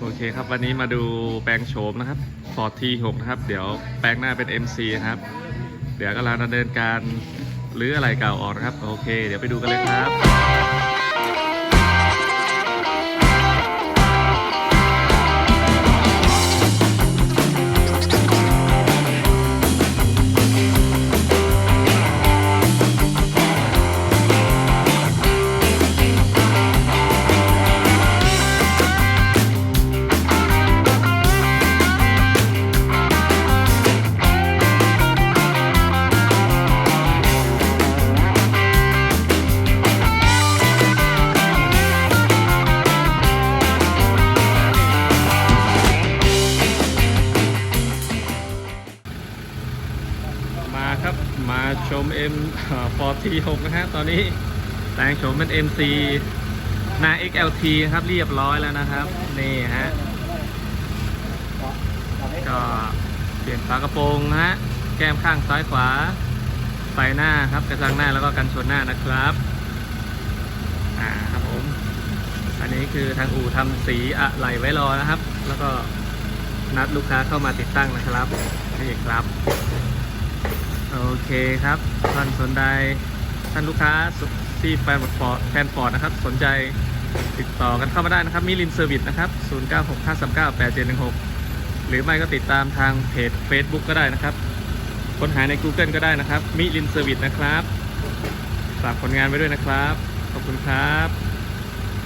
โอเคครับ วันนี้มาดูแปลงโฉมนะครับ Ford T6 นะครับ เดี๋ยวแปลงหน้าเป็น MC นะครับ เดี๋ยวกำลังดำเนินการหรืออะไรเก่าออกนะครับ โอเค เดี๋ยวไปดูกันเลยครับ มาครับมาชม M ฟอร์ทีหกนะฮะตอนนี้แปลงโฉมเป็น MC หน้า XLT ครับเรียบร้อยแล้วนะครับ นี่ฮะก็เปลี่ยนฝากระโปรงฮะแก้มข้างซ้ายขวาไฟหน้าครับกระจังหน้าแล้วก็กันชนหน้านะครับอ่าครับผมอันนี้คือทางอู่ทำสีอะไหล่ไว้รอนะครับ แล้วก็นัดลูกค้าเข้ามาติดตั้งนะครับนี่ครับ โอเคครับ ท่านสนใจท่านลูกค้าที่แฟนฟอร์ดแฟนฟอร์ดนะครับ สนใจติดต่อกันเข้ามาได้นะครับมิลินเซอร์วิสนะครับ 0965398716 หรือไม่ก็ติดตามทางเพจ Facebook ก็ได้นะครับ ค้นหาใน Google ก็ได้นะครับ มิลินเซอร์วิสนะครับ ฝากผลงานไว้ด้วยนะครับ ขอบคุณครับ